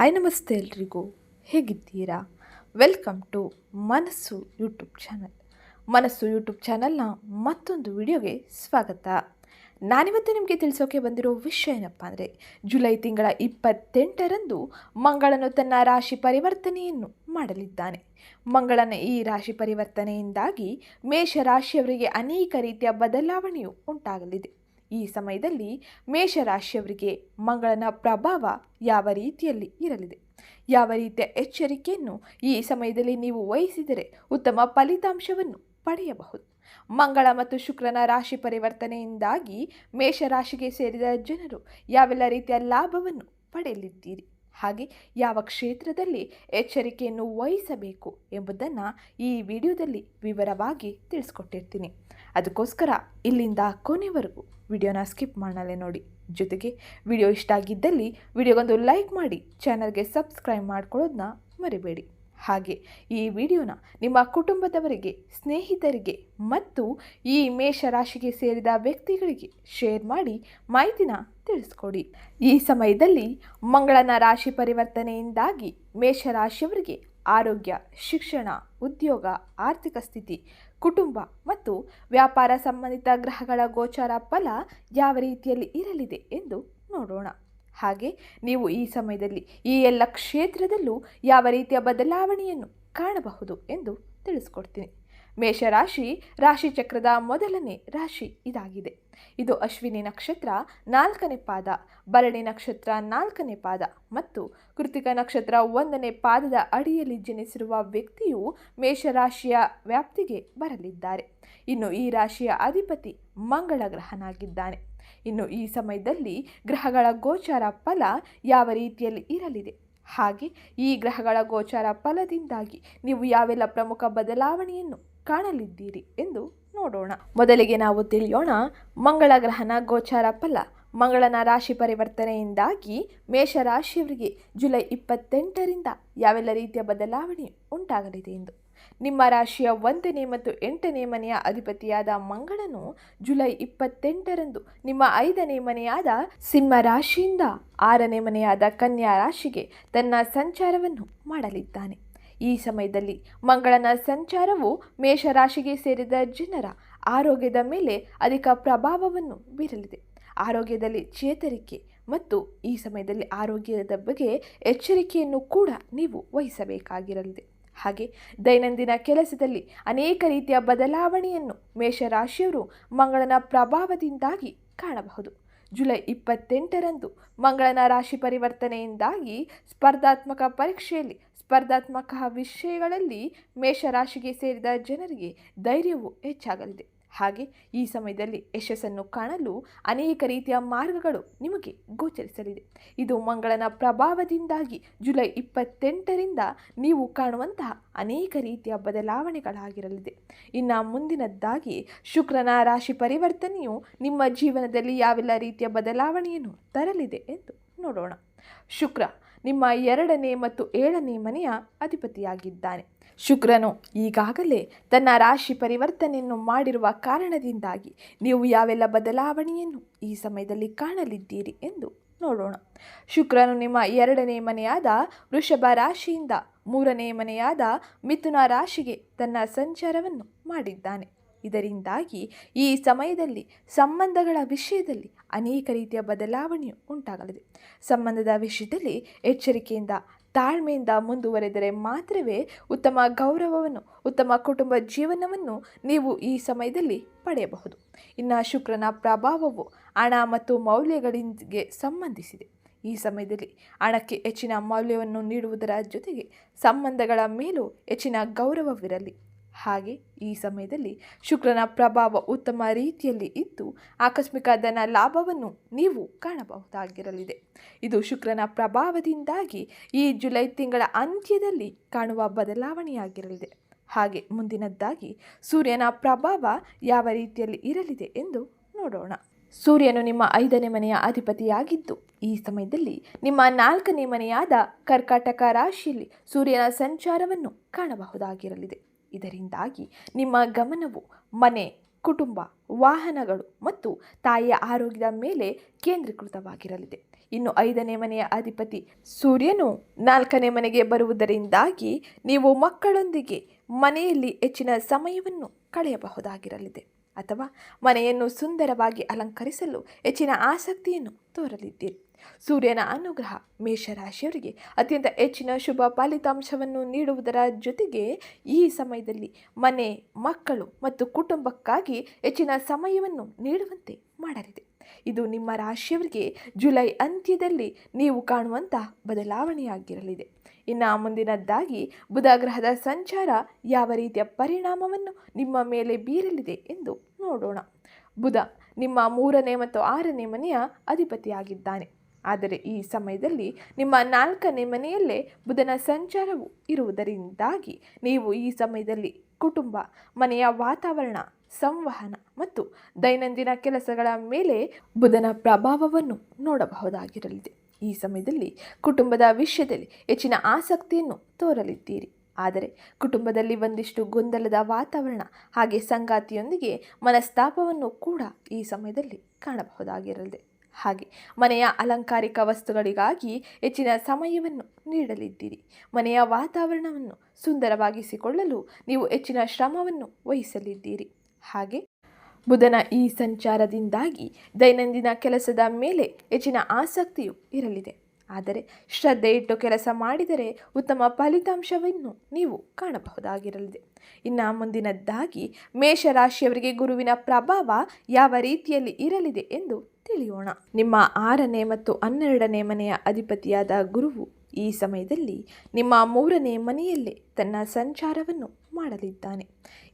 Hi ನಮಸ್ತೆ ಎಲ್ರಿಗೂ. ಹೇಗಿದ್ದೀರಾ? Welcome to Manasu YouTube channel. Manasu YouTube ಚಾನಲ್ನ ಮತ್ತೊಂದು ವಿಡಿಯೋಗೆ ಸ್ವಾಗತ. ನಾನಿವತ್ತು ನಿಮಗೆ ತಿಳಿಸೋಕೆ ಬಂದಿರೋ ವಿಷಯ ಏನಪ್ಪ ಅಂದರೆ, ಜುಲೈ ತಿಂಗಳ ಇಪ್ಪತ್ತೆಂಟರಂದು ಮಂಗಳನು ತನ್ನ ರಾಶಿ ಪರಿವರ್ತನೆಯನ್ನು ಮಾಡಲಿದ್ದಾನೆ. ಮಂಗಳನ ಈ ರಾಶಿ ಪರಿವರ್ತನೆಯಿಂದಾಗಿ ಮೇಷ ರಾಶಿಯವರಿಗೆ ಅನೇಕ ರೀತಿಯ ಬದಲಾವಣೆಯು ಉಂಟಾಗಲಿದೆ. ಈ ಸಮಯದಲ್ಲಿ ಮೇಷರಾಶಿಯವರಿಗೆ ಮಂಗಳನ ಪ್ರಭಾವ ಯಾವ ರೀತಿಯಲ್ಲಿ ಇರಲಿದೆ? ಯಾವ ರೀತಿಯ ಎಚ್ಚರಿಕೆಯನ್ನು ಈ ಸಮಯದಲ್ಲಿ ನೀವು ವಹಿಸಿದರೆ ಉತ್ತಮ ಫಲಿತಾಂಶವನ್ನು ಪಡೆಯಬಹುದು? ಮಂಗಳ ಮತ್ತು ಶುಕ್ರನ ರಾಶಿ ಪರಿವರ್ತನೆಯಿಂದಾಗಿ ಮೇಷರಾಶಿಗೆ ಸೇರಿದ ಜನರು ಯಾವೆಲ್ಲ ರೀತಿಯ ಲಾಭವನ್ನು ಪಡೆಯಲಿದ್ದೀರಿ? ಹಾಗೆ ಯಾವ ಕ್ಷೇತ್ರದಲ್ಲಿ ಎಚ್ಚರಿಕೆಯನ್ನು ವಹಿಸಬೇಕು ಎಂಬುದನ್ನು ಈ ವಿಡಿಯೋದಲ್ಲಿ ವಿವರವಾಗಿ ತಿಳಿಸ್ಕೊಟ್ಟಿರ್ತೀನಿ. ಅದಕ್ಕೋಸ್ಕರ ಇಲ್ಲಿಂದ ಕೊನೆವರೆಗೂ ವಿಡಿಯೋನ ಸ್ಕಿಪ್ ಮಾಡಲೇ ನೋಡಿ. ಜೊತೆಗೆ ವಿಡಿಯೋ ಇಷ್ಟ ಆಗಿದ್ದಲ್ಲಿ ವಿಡಿಯೋಗೊಂದು ಲೈಕ್ ಮಾಡಿ, ಚಾನಲ್ಗೆ ಸಬ್ಸ್ಕ್ರೈಬ್ ಮಾಡ್ಕೊಳ್ಳೋದನ್ನ ಮರಿಬೇಡಿ. ಹಾಗೆ ಈ ವಿಡಿಯೋನ ನಿಮ್ಮ ಕುಟುಂಬದವರಿಗೆ, ಸ್ನೇಹಿತರಿಗೆ ಮತ್ತು ಈ ಮೇಷರಾಶಿಗೆ ಸೇರಿದ ವ್ಯಕ್ತಿಗಳಿಗೆ ಶೇರ್ ಮಾಡಿ ಮಾಹಿತಿನ ತಿಳಿಸ್ಕೊಡಿ. ಈ ಸಮಯದಲ್ಲಿ ಮಂಗಳನ ರಾಶಿ ಪರಿವರ್ತನೆಯಿಂದಾಗಿ ಮೇಷರಾಶಿಯವರಿಗೆ ಆರೋಗ್ಯ, ಶಿಕ್ಷಣ, ಉದ್ಯೋಗ, ಆರ್ಥಿಕ ಸ್ಥಿತಿ, ಕುಟುಂಬ ಮತ್ತು ವ್ಯಾಪಾರ ಸಂಬಂಧಿತ ಗ್ರಹಗಳ ಗೋಚಾರ ಫಲ ಯಾವ ರೀತಿಯಲ್ಲಿ ಇರಲಿದೆ ಎಂದು ನೋಡೋಣ. ಹಾಗೆ ನೀವು ಈ ಸಮಯದಲ್ಲಿ ಈ ಎಲ್ಲ ಕ್ಷೇತ್ರದಲ್ಲೂ ಯಾವ ರೀತಿಯ ಬದಲಾವಣೆಯನ್ನು ಕಾಣಬಹುದು ಎಂದು ತಿಳಿಸ್ಕೊಡ್ತೀನಿ. ಮೇಷರಾಶಿ ರಾಶಿ ಚಕ್ರದ ಮೊದಲನೇ ರಾಶಿ ಇದಾಗಿದೆ. ಇದು ಅಶ್ವಿನಿ ನಕ್ಷತ್ರ ನಾಲ್ಕನೇ ಪಾದ, ಭರಣಿ ನಕ್ಷತ್ರ ನಾಲ್ಕನೇ ಪಾದ ಮತ್ತು ಕೃತಿಕ ನಕ್ಷತ್ರ ಒಂದನೇ ಪಾದದ ಅಡಿಯಲ್ಲಿ ಜನಿಸಿರುವ ವ್ಯಕ್ತಿಯು ಮೇಷರಾಶಿಯ ವ್ಯಾಪ್ತಿಗೆ ಬರಲಿದ್ದಾರೆ. ಇನ್ನು ಈ ರಾಶಿಯ ಅಧಿಪತಿ ಮಂಗಳ ಗ್ರಹನಾಗಿದ್ದಾನೆ ಇನ್ನು ಈ ಸಮಯದಲ್ಲಿ ಗ್ರಹಗಳ ಗೋಚಾರ ಫಲ ಯಾವ ರೀತಿಯಲ್ಲಿ ಇರಲಿದೆ? ಹಾಗೆ ಈ ಗ್ರಹಗಳ ಗೋಚಾರ ಫಲದಿಂದಾಗಿ ನೀವು ಯಾವೆಲ್ಲ ಪ್ರಮುಖ ಬದಲಾವಣೆಯನ್ನು ಕಾಣಲಿದ್ದೀರಿ ಎಂದು ನೋಡೋಣ. ಮೊದಲಿಗೆ ನಾವು ತಿಳಿಯೋಣ ಮಂಗಳ ಗ್ರಹನ ಗೋಚಾರ ಫಲ. ಮಂಗಳನ ರಾಶಿ ಪರಿವರ್ತನೆಯಿಂದಾಗಿ ಮೇಷರಾಶಿಯವರಿಗೆ ಜುಲೈ ಇಪ್ಪತ್ತೆಂಟರಿಂದ ಯಾವೆಲ್ಲ ರೀತಿಯ ಬದಲಾವಣೆ ಉಂಟಾಗಲಿದೆ ಎಂದು ನಿಮ್ಮ ರಾಶಿಯ ಒಂದನೇ ಮತ್ತು ಎಂಟನೇ ಮನೆಯ ಅಧಿಪತಿಯಾದ ಮಂಗಳನು ಜುಲೈ ಇಪ್ಪತ್ತೆಂಟರಂದು ನಿಮ್ಮ ಐದನೇ ಮನೆಯಾದ ಸಿಂಹ ರಾಶಿಯಿಂದ ಆರನೇ ಮನೆಯಾದ ಕನ್ಯಾ ರಾಶಿಗೆ ತನ್ನ ಸಂಚಾರವನ್ನು ಮಾಡಲಿದ್ದಾನೆ. ಈ ಸಮಯದಲ್ಲಿ ಮಂಗಳನ ಸಂಚಾರವು ಮೇಷರಾಶಿಗೆ ಸೇರಿದ ಜನರ ಆರೋಗ್ಯದ ಮೇಲೆ ಅಧಿಕ ಪ್ರಭಾವವನ್ನು ಬೀರಲಿದೆ. ಆರೋಗ್ಯದಲ್ಲಿ ಚೇತರಿಕೆ ಮತ್ತು ಈ ಸಮಯದಲ್ಲಿ ಆರೋಗ್ಯದ ಬಗ್ಗೆ ಎಚ್ಚರಿಕೆಯನ್ನು ಕೂಡ ನೀವು ವಹಿಸಬೇಕಾಗಿರಲಿದೆ. ಹಾಗೆ ದೈನಂದಿನ ಕೆಲಸದಲ್ಲಿ ಅನೇಕ ರೀತಿಯ ಬದಲಾವಣೆಯನ್ನು ಮೇಷರಾಶಿಯವರು ಮಂಗಳನ ಪ್ರಭಾವದಿಂದಾಗಿ ಕಾಣಬಹುದು. ಜುಲೈ ಇಪ್ಪತ್ತೆಂಟರಂದು ಮಂಗಳನ ರಾಶಿ ಪರಿವರ್ತನೆಯಿಂದಾಗಿ ಸ್ಪರ್ಧಾತ್ಮಕ ಪರೀಕ್ಷೆಯಲ್ಲಿ, ಸ್ಪರ್ಧಾತ್ಮಕ ವಿಷಯಗಳಲ್ಲಿ ಮೇಷರಾಶಿಗೆ ಸೇರಿದ ಜನರಿಗೆ ಧೈರ್ಯವು ಹೆಚ್ಚಾಗಲಿದೆ. ಹಾಗೆ ಈ ಸಮಯದಲ್ಲಿ ಯಶಸ್ಸನ್ನು ಕಾಣಲು ಅನೇಕ ರೀತಿಯ ಮಾರ್ಗಗಳು ನಿಮಗೆ ಗೋಚರಿಸಲಿದೆ. ಇದು ಮಂಗಳನ ಪ್ರಭಾವದಿಂದಾಗಿ ಜುಲೈ ಇಪ್ಪತ್ತೆಂಟರಿಂದ ನೀವು ಕಾಣುವಂತಹ ಅನೇಕ ರೀತಿಯ ಬದಲಾವಣೆಗಳಾಗಿರಲಿದೆ. ಇನ್ನು ಮುಂದಿನದ್ದಾಗಿ ಶುಕ್ರನ ರಾಶಿ ಪರಿವರ್ತನೆಯು ನಿಮ್ಮ ಜೀವನದಲ್ಲಿ ಯಾವೆಲ್ಲ ರೀತಿಯ ಬದಲಾವಣೆಯನ್ನು ತರಲಿದೆ ಎಂದು ನೋಡೋಣ. ಶುಕ್ರ ನಿಮ್ಮ ಎರಡನೇ ಮತ್ತು ಏಳನೇ ಮನೆಯ ಅಧಿಪತಿಯಾಗಿದ್ದಾನೆ. ಶುಕ್ರನು ಈಗಾಗಲೇ ತನ್ನ ರಾಶಿ ಪರಿವರ್ತನೆಯನ್ನು ಮಾಡಿರುವ ಕಾರಣದಿಂದಾಗಿ ನೀವು ಯಾವೆಲ್ಲ ಬದಲಾವಣೆಯನ್ನು ಈ ಸಮಯದಲ್ಲಿ ಕಾಣಲಿದ್ದೀರಿ ಎಂದು ನೋಡೋಣ. ಶುಕ್ರನು ನಿಮ್ಮ ಎರಡನೇ ಮನೆಯಾದ ವೃಷಭ ರಾಶಿಯಿಂದ ಮೂರನೇ ಮನೆಯಾದ ಮಿಥುನ ರಾಶಿಗೆ ತನ್ನ ಸಂಚಾರವನ್ನು ಮಾಡಿದ್ದಾನೆ. ಇದರಿಂದಾಗಿ ಈ ಸಮಯದಲ್ಲಿ ಸಂಬಂಧಗಳ ವಿಷಯದಲ್ಲಿ ಅನೇಕ ರೀತಿಯ ಬದಲಾವಣೆಯು ಉಂಟಾಗಲಿದೆ. ಸಂಬಂಧದ ವಿಷಯದಲ್ಲಿ ಎಚ್ಚರಿಕೆಯಿಂದ ತಾಳ್ಮೆಯಿಂದ ಮುಂದುವರೆದರೆ ಮಾತ್ರವೇ ಉತ್ತಮ ಗೌರವವನ್ನು, ಉತ್ತಮ ಕುಟುಂಬ ಜೀವನವನ್ನು ನೀವು ಈ ಸಮಯದಲ್ಲಿ ಪಡೆಯಬಹುದು. ಇನ್ನು ಶುಕ್ರನ ಪ್ರಭಾವವು ಹಣ ಮತ್ತು ಮೌಲ್ಯಗಳಿಗೆ ಸಂಬಂಧಿಸಿದೆ. ಈ ಸಮಯದಲ್ಲಿ ಹಣಕ್ಕೆ ಹೆಚ್ಚಿನ ಮೌಲ್ಯವನ್ನು ನೀಡುವುದರ ಜೊತೆಗೆ ಸಂಬಂಧಗಳ ಮೇಲೂ ಹೆಚ್ಚಿನ ಗೌರವವಿರಲಿ. ಹಾಗೆ ಈ ಸಮಯದಲ್ಲಿ ಶುಕ್ರನ ಪ್ರಭಾವ ಉತ್ತಮ ರೀತಿಯಲ್ಲಿ ಇದ್ದು ಆಕಸ್ಮಿಕ ಧನ ಲಾಭವನ್ನು ನೀವು ಕಾಣಬಹುದಾಗಿರಲಿದೆ. ಇದು ಶುಕ್ರನ ಪ್ರಭಾವದಿಂದಾಗಿ ಈ ಜುಲೈ ತಿಂಗಳ ಅಂತ್ಯದಲ್ಲಿ ಕಾಣುವ ಬದಲಾವಣೆಯಾಗಿರಲಿದೆ. ಹಾಗೆ ಮುಂದಿನದ್ದಾಗಿ ಸೂರ್ಯನ ಪ್ರಭಾವ ಯಾವ ರೀತಿಯಲ್ಲಿ ಇರಲಿದೆ ಎಂದು ನೋಡೋಣ. ಸೂರ್ಯನು ನಿಮ್ಮ ಐದನೇ ಮನೆಯ ಅಧಿಪತಿಯಾಗಿದ್ದು, ಈ ಸಮಯದಲ್ಲಿ ನಿಮ್ಮ ನಾಲ್ಕನೇ ಮನೆಯಾದ ಕರ್ಕಾಟಕ ರಾಶಿಯಲ್ಲಿ ಸೂರ್ಯನ ಸಂಚಾರವನ್ನು ಕಾಣಬಹುದಾಗಿರಲಿದೆ. ಇದರಿಂದಾಗಿ ನಿಮ್ಮ ಗಮನವು ಮನೆ, ಕುಟುಂಬ, ವಾಹನಗಳು ಮತ್ತು ತಾಯಿಯ ಆರೋಗ್ಯದ ಮೇಲೆ ಕೇಂದ್ರೀಕೃತವಾಗಿರಲಿದೆ. ಇನ್ನು ಐದನೇ ಮನೆಯ ಅಧಿಪತಿ ಸೂರ್ಯನು ನಾಲ್ಕನೇ ಮನೆಗೆ ಬರುವುದರಿಂದಾಗಿ ನೀವು ಮಕ್ಕಳೊಂದಿಗೆ ಮನೆಯಲ್ಲಿ ಹೆಚ್ಚಿನ ಸಮಯವನ್ನು ಕಳೆಯಬಹುದಾಗಿರಲಿದೆ. ಅಥವಾ ಮನೆಯನ್ನು ಸುಂದರವಾಗಿ ಅಲಂಕರಿಸಲು ಹೆಚ್ಚಿನ ಆಸಕ್ತಿಯನ್ನು ತೋರಲಿದ್ದೀರಿ. ಸೂರ್ಯನ ಅನುಗ್ರಹ ಮೇಷರಾಶಿಯವರಿಗೆ ಅತ್ಯಂತ ಹೆಚ್ಚಿನ ಶುಭ ಫಲಿತಾಂಶವನ್ನು ನೀಡುವುದರ ಜೊತೆಗೆ ಈ ಸಮಯದಲ್ಲಿ ಮನೆ, ಮಕ್ಕಳು ಮತ್ತು ಕುಟುಂಬಕ್ಕಾಗಿ ಹೆಚ್ಚಿನ ಸಮಯವನ್ನು ನೀಡುವಂತೆ ಮಾಡಲಿದೆ. ಇದು ನಿಮ್ಮ ರಾಶಿಯವರಿಗೆ ಜುಲೈ ಅಂತ್ಯದಲ್ಲಿ ನೀವು ಕಾಣುವಂಥ ಬದಲಾವಣೆಯಾಗಿರಲಿದೆ. ಇನ್ನು ಮುಂದಿನದ್ದಾಗಿ ಬುಧ ಗ್ರಹದ ಸಂಚಾರ ಯಾವ ರೀತಿಯ ಪರಿಣಾಮವನ್ನು ನಿಮ್ಮ ಮೇಲೆ ಬೀರಲಿದೆ ಎಂದು ನೋಡೋಣ. ಬುಧ ನಿಮ್ಮ ಮೂರನೇ ಮತ್ತು ಆರನೇ ಮನೆಯ ಅಧಿಪತಿಯಾಗಿದ್ದಾನೆ. ಆದರೆ ಈ ಸಮಯದಲ್ಲಿ ನಿಮ್ಮ ನಾಲ್ಕನೇ ಮನೆಯಲ್ಲೇ ಬುಧನ ಸಂಚಾರವು ಇರುವುದರಿಂದಾಗಿ ನೀವು ಈ ಸಮಯದಲ್ಲಿ ಕುಟುಂಬ, ಮನೆಯ ವಾತಾವರಣ, ಸಂವಹನ ಮತ್ತು ದೈನಂದಿನ ಕೆಲಸಗಳ ಮೇಲೆ ಬುಧನ ಪ್ರಭಾವವನ್ನು ನೋಡಬಹುದಾಗಿರಲಿದೆ. ಈ ಸಮಯದಲ್ಲಿ ಕುಟುಂಬದ ವಿಷಯದಲ್ಲಿ ಹೆಚ್ಚಿನ ಆಸಕ್ತಿಯನ್ನು ತೋರಲಿದ್ದೀರಿ. ಆದರೆ ಕುಟುಂಬದಲ್ಲಿ ಒಂದಿಷ್ಟು ಗೊಂದಲದ ವಾತಾವರಣ ಹಾಗೆ ಸಂಗಾತಿಯೊಂದಿಗೆ ಮನಸ್ತಾಪವನ್ನು ಕೂಡ ಈ ಸಮಯದಲ್ಲಿ ಕಾಣಬಹುದಾಗಿರಲಿದೆ. ಹಾಗೆ ಮನೆಯ ಅಲಂಕಾರಿಕ ವಸ್ತುಗಳಿಗಾಗಿ ಹೆಚ್ಚಿನ ಸಮಯವನ್ನು ನೀಡಲಿದ್ದೀರಿ. ಮನೆಯ ವಾತಾವರಣವನ್ನು ಸುಂದರವಾಗಿಸಿಕೊಳ್ಳಲು ನೀವು ಹೆಚ್ಚಿನ ಶ್ರಮವನ್ನು ವಹಿಸಲಿದ್ದೀರಿ. ಹಾಗೆ ಬುಧನ ಈ ಸಂಚಾರದಿಂದಾಗಿ ದೈನಂದಿನ ಕೆಲಸದ ಮೇಲೆ ಹೆಚ್ಚಿನ ಆಸಕ್ತಿಯು ಇರಲಿದೆ. ಆದರೆ ಶ್ರದ್ಧೆ ಇಟ್ಟು ಕೆಲಸ ಮಾಡಿದರೆ ಉತ್ತಮ ಫಲಿತಾಂಶವನ್ನು ನೀವು ಕಾಣಬಹುದಾಗಿರಲಿದೆ. ಇನ್ನು ಮುಂದಿನದ್ದಾಗಿ ಮೇಷರಾಶಿಯವರಿಗೆ ಗುರುವಿನ ಪ್ರಭಾವ ಯಾವ ರೀತಿಯಲ್ಲಿ ಇರಲಿದೆ ಎಂದು ತಿಳಿಯೋಣ. ನಿಮ್ಮ ಆರನೇ ಮತ್ತು ಹನ್ನೆರಡನೇ ಮನೆಯ ಅಧಿಪತಿಯಾದ ಗುರುವು ಈ ಸಮಯದಲ್ಲಿ ನಿಮ್ಮ ಮೂರನೇ ಮನೆಯಲ್ಲೇ ತನ್ನ ಸಂಚಾರವನ್ನು ಮಾಡಲಿದ್ದಾನೆ.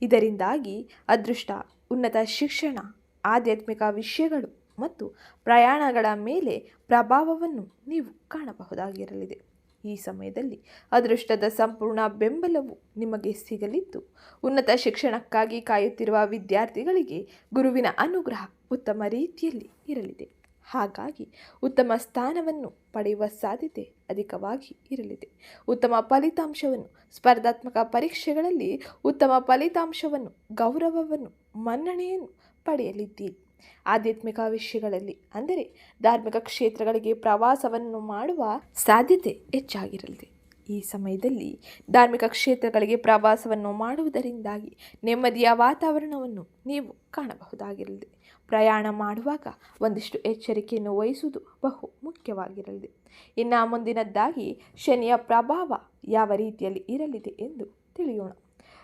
ಇದರಿಂದಾಗಿ ಅದೃಷ್ಟ ಉನ್ನತ ಶಿಕ್ಷಣ, ಆಧ್ಯಾತ್ಮಿಕ ವಿಷಯಗಳು ಮತ್ತು ಪ್ರಯಾಣಗಳ ಮೇಲೆ ಪ್ರಭಾವವನ್ನು ನೀವು ಕಾಣಬಹುದಾಗಿರಲಿದೆ. ಈ ಸಮಯದಲ್ಲಿ ಅದೃಷ್ಟದ ಸಂಪೂರ್ಣ ಬೆಂಬಲವು ನಿಮಗೆ ಸಿಗಲಿದ್ದು, ಉನ್ನತ ಶಿಕ್ಷಣಕ್ಕಾಗಿ ಕಾಯುತ್ತಿರುವ ವಿದ್ಯಾರ್ಥಿಗಳಿಗೆ ಗುರುವಿನ ಅನುಗ್ರಹ ಉತ್ತಮ ರೀತಿಯಲ್ಲಿ ಇರಲಿದೆ. ಹಾಗಾಗಿ ಉತ್ತಮ ಸ್ಥಾನವನ್ನು ಪಡೆಯುವ ಸಾಧ್ಯತೆ ಅಧಿಕವಾಗಿ ಇರಲಿದೆ. ಉತ್ತಮ ಫಲಿತಾಂಶವನ್ನು ಸ್ಪರ್ಧಾತ್ಮಕ ಪರೀಕ್ಷೆಗಳಲ್ಲಿ ಉತ್ತಮ ಫಲಿತಾಂಶವನ್ನು, ಗೌರವವನ್ನು ಮನ್ನಣೆಯನ್ನು ಪಡೆಯಲಿದ್ದೀರಿ. ಆಧ್ಯಾತ್ಮಿಕ ವಿಷಯಗಳಲ್ಲಿ, ಅಂದರೆ ಧಾರ್ಮಿಕ ಕ್ಷೇತ್ರಗಳಿಗೆ ಪ್ರವಾಸವನ್ನು ಮಾಡುವ ಸಾಧ್ಯತೆ ಹೆಚ್ಚಾಗಿರಲಿದೆ. ಈ ಸಮಯದಲ್ಲಿ ಧಾರ್ಮಿಕ ಕ್ಷೇತ್ರಗಳಿಗೆ ಪ್ರವಾಸವನ್ನು ಮಾಡುವುದರಿಂದಾಗಿ ನೆಮ್ಮದಿಯ ವಾತಾವರಣವನ್ನು ನೀವು ಕಾಣಬಹುದಾಗಿರಲಿದೆ. ಪ್ರಯಾಣ ಮಾಡುವಾಗ ಒಂದಿಷ್ಟು ಎಚ್ಚರಿಕೆಯನ್ನು ವಹಿಸುವುದು ಬಹು ಮುಖ್ಯವಾಗಿರಲಿದೆ. ಇನ್ನು ಮುಂದಿನದ್ದಾಗಿ ಶನಿಯ ಪ್ರಭಾವ ಯಾವ ರೀತಿಯಲ್ಲಿ ಇರಲಿದೆ ಎಂದು ತಿಳಿಯೋಣ.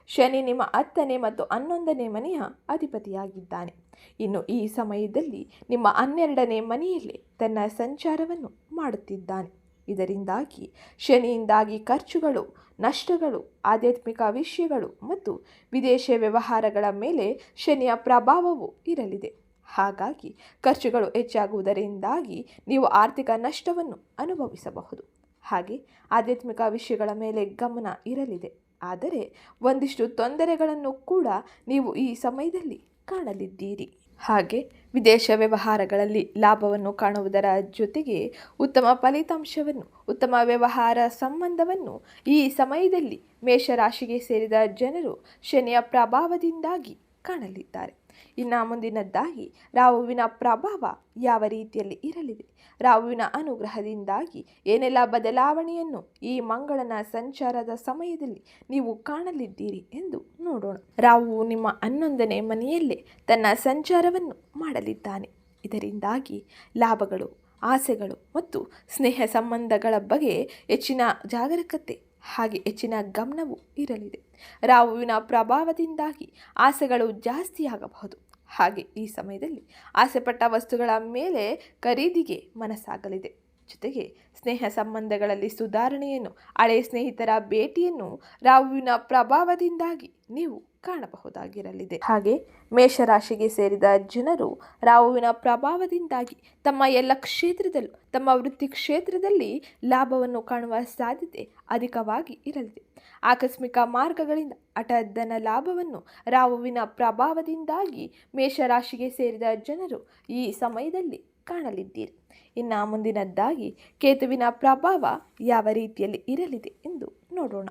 ಶನಿ ನಿಮ್ಮ ಹತ್ತನೇ ಮತ್ತು ಹನ್ನೊಂದನೇ ಮನೆಯ ಅಧಿಪತಿಯಾಗಿದ್ದಾನೆ. ಇನ್ನು ಈ ಸಮಯದಲ್ಲಿ ನಿಮ್ಮ ಹನ್ನೆರಡನೇ ಮನೆಯಲ್ಲೇ ತನ್ನ ಸಂಚಾರವನ್ನು ಮಾಡುತ್ತಿದ್ದಾನೆ. ಇದರಿಂದಾಗಿ ಶನಿಯಿಂದಾಗಿ ಖರ್ಚುಗಳು, ನಷ್ಟಗಳು, ಆಧ್ಯಾತ್ಮಿಕ ವಿಷಯಗಳು ಮತ್ತು ವಿದೇಶ ವ್ಯವಹಾರಗಳ ಮೇಲೆ ಶನಿಯ ಪ್ರಭಾವವು ಇರಲಿದೆ. ಹಾಗಾಗಿ ಖರ್ಚುಗಳು ಹೆಚ್ಚಾಗುವುದರಿಂದಾಗಿ ನೀವು ಆರ್ಥಿಕ ನಷ್ಟವನ್ನು ಅನುಭವಿಸಬಹುದು. ಹಾಗೆ ಆಧ್ಯಾತ್ಮಿಕ ವಿಷಯಗಳ ಮೇಲೆ ಗಮನ ಇರಲಿದೆ. ಆದರೆ ಒಂದಿಷ್ಟು ತೊಂದರೆಗಳನ್ನು ಕೂಡ ನೀವು ಈ ಸಮಯದಲ್ಲಿ ಕಾಣಲಿದ್ದೀರಿ. ಹಾಗೆ ವಿದೇಶ ವ್ಯವಹಾರಗಳಲ್ಲಿ ಲಾಭವನ್ನು ಕಾಣುವುದರ ಜೊತೆಗೆ ಉತ್ತಮ ಫಲಿತಾಂಶವನ್ನು, ಉತ್ತಮ ವ್ಯವಹಾರ ಸಂಬಂಧವನ್ನು ಈ ಸಮಯದಲ್ಲಿ ಮೇಷರಾಶಿಗೆ ಸೇರಿದ ಜನರು ಶನಿಯ ಪ್ರಭಾವದಿಂದಾಗಿ ಕಾಣಲಿದ್ದಾರೆ. ಇನ್ನು ಮುಂದಿನದ್ದಾಗಿ ರಾಹುವಿನ ಪ್ರಭಾವ ಯಾವ ರೀತಿಯಲ್ಲಿ ಇರಲಿದೆ? ರಾಹುವಿನ ಅನುಗ್ರಹದಿಂದಾಗಿ ಏನೆಲ್ಲ ಬದಲಾವಣೆಯನ್ನು ಈ ಮಂಗಳನ ಸಂಚಾರದ ಸಮಯದಲ್ಲಿ ನೀವು ಕಾಣಲಿದ್ದೀರಿ ಎಂದು ನೋಡೋಣ. ರಾಹು ನಿಮ್ಮ ಹನ್ನೊಂದನೇ ಮನೆಯಲ್ಲೇ ತನ್ನ ಸಂಚಾರವನ್ನು ಮಾಡಲಿದ್ದಾನೆ. ಇದರಿಂದಾಗಿ ಲಾಭಗಳು, ಆಸೆಗಳು ಮತ್ತು ಸ್ನೇಹ ಸಂಬಂಧಗಳ ಬಗ್ಗೆ ಹೆಚ್ಚಿನ ಜಾಗರೂಕತೆ ಹಾಗೆ ಹೆಚ್ಚಿನ ಗಮನವು ಇರಲಿದೆ. ರಾಹುವಿನ ಪ್ರಭಾವದಿಂದಾಗಿ ಆಸೆಗಳು ಜಾಸ್ತಿಯಾಗಬಹುದು. ಹಾಗೆ ಈ ಸಮಯದಲ್ಲಿ ಆಸೆಪಟ್ಟ ವಸ್ತುಗಳ ಮೇಲೆ ಖರೀದಿಗೆ ಮನಸ್ಸಾಗಲಿದೆ. ಜೊತೆಗೆ ಸ್ನೇಹ ಸಂಬಂಧಗಳಲ್ಲಿ ಸುಧಾರಣೆಯನ್ನು, ಹಳೆ ಸ್ನೇಹಿತರ ಭೇಟಿಯನ್ನು ರಾಹುವಿನ ಪ್ರಭಾವದಿಂದಾಗಿ ನೀವು ಕಾಣಬಹುದಾಗಿರಲಿದೆ. ಹಾಗೆ ಮೇಷರಾಶಿಗೆ ಸೇರಿದ ಜನರು ರಾಹುವಿನ ಪ್ರಭಾವದಿಂದಾಗಿ ತಮ್ಮ ಎಲ್ಲ ಕ್ಷೇತ್ರದಲ್ಲೂ, ತಮ್ಮ ವೃತ್ತಿ ಕ್ಷೇತ್ರದಲ್ಲಿ ಲಾಭವನ್ನು ಕಾಣುವ ಸಾಧ್ಯತೆ ಅಧಿಕವಾಗಿ ಇರಲಿದೆ. ಆಕಸ್ಮಿಕ ಮಾರ್ಗಗಳಿಂದ ಹಠಧನ ಲಾಭವನ್ನು ರಾಹುವಿನ ಪ್ರಭಾವದಿಂದಾಗಿ ಮೇಷರಾಶಿಗೆ ಸೇರಿದ ಜನರು ಈ ಸಮಯದಲ್ಲಿ ಕಾಣಲಿದ್ದೀರಿ. ಇನ್ನು ಮುಂದಿನದ್ದಾಗಿ ಕೇತುವಿನ ಪ್ರಭಾವ ಯಾವ ರೀತಿಯಲ್ಲಿ ಇರಲಿದೆ ಎಂದು ನೋಡೋಣ.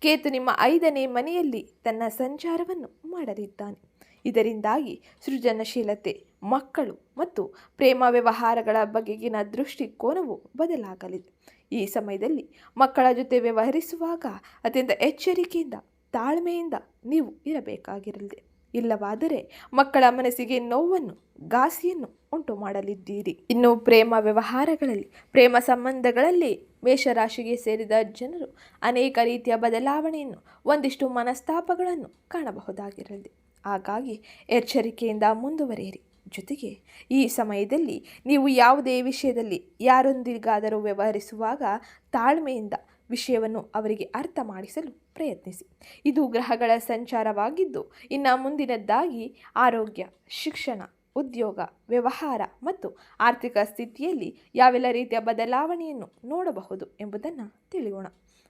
ಕೇತು ನಿಮ್ಮ ಐದನೇ ಮನೆಯಲ್ಲಿ ತನ್ನ ಸಂಚಾರವನ್ನು ಮಾಡಲಿದ್ದಾನೆ. ಇದರಿಂದಾಗಿ ಸೃಜನಶೀಲತೆ, ಮಕ್ಕಳು ಮತ್ತು ಪ್ರೇಮ ವ್ಯವಹಾರಗಳ ಬಗೆಗಿನ ದೃಷ್ಟಿಕೋನವು ಬದಲಾಗಲಿದೆ. ಈ ಸಮಯದಲ್ಲಿ ಮಕ್ಕಳ ಜೊತೆ ವ್ಯವಹರಿಸುವಾಗ ಅತ್ಯಂತ ಎಚ್ಚರಿಕೆಯಿಂದ, ತಾಳ್ಮೆಯಿಂದ ನೀವು ಇರಬೇಕಾಗಿರಲಿದೆ. ಇಲ್ಲವಾದರೆ ಮಕ್ಕಳ ಮನಸ್ಸಿಗೆ ನೋವನ್ನು, ಘಾಸಿಯನ್ನು ಉಂಟು ಮಾಡಲಿದ್ದೀರಿ ಇನ್ನು ಪ್ರೇಮ ವ್ಯವಹಾರಗಳಲ್ಲಿ, ಪ್ರೇಮ ಸಂಬಂಧಗಳಲ್ಲಿ ಮೇಷರಾಶಿಗೆ ಸೇರಿದ ಜನರು ಅನೇಕ ರೀತಿಯ ಬದಲಾವಣೆಯನ್ನು, ಒಂದಿಷ್ಟು ಮನಸ್ತಾಪಗಳನ್ನು ಕಾಣಬಹುದಾಗಿರಲಿ. ಹಾಗಾಗಿ ಎಚ್ಚರಿಕೆಯಿಂದ ಮುಂದುವರಿಯಿರಿ. ಜೊತೆಗೆ ಈ ಸಮಯದಲ್ಲಿ ನೀವು ಯಾವುದೇ ವಿಷಯದಲ್ಲಿ ಯಾರೊಂದಿಗಾದರೂ ವ್ಯವಹರಿಸುವಾಗ ತಾಳ್ಮೆಯಿಂದ ವಿಷಯವನ್ನು ಅವರಿಗೆ ಅರ್ಥ ಮಾಡಿಸಲು ಪ್ರಯತ್ನಿಸಿ. ಇದು ಗ್ರಹಗಳ ಸಂಚಾರವಾಗಿದ್ದು, ಇನ್ನು ಮುಂದಿನದ್ದಾಗಿ ಆರೋಗ್ಯ, ಶಿಕ್ಷಣ, ಉದ್ಯೋಗ, ವ್ಯವಹಾರ ಮತ್ತು ಆರ್ಥಿಕ ಸ್ಥಿತಿಯಲ್ಲಿ ಯಾವೆಲ್ಲ ರೀತಿಯ ಬದಲಾವಣೆಯನ್ನು ನೋಡಬಹುದು ಎಂಬುದನ್ನು ತಿಳಿಯೋಣ.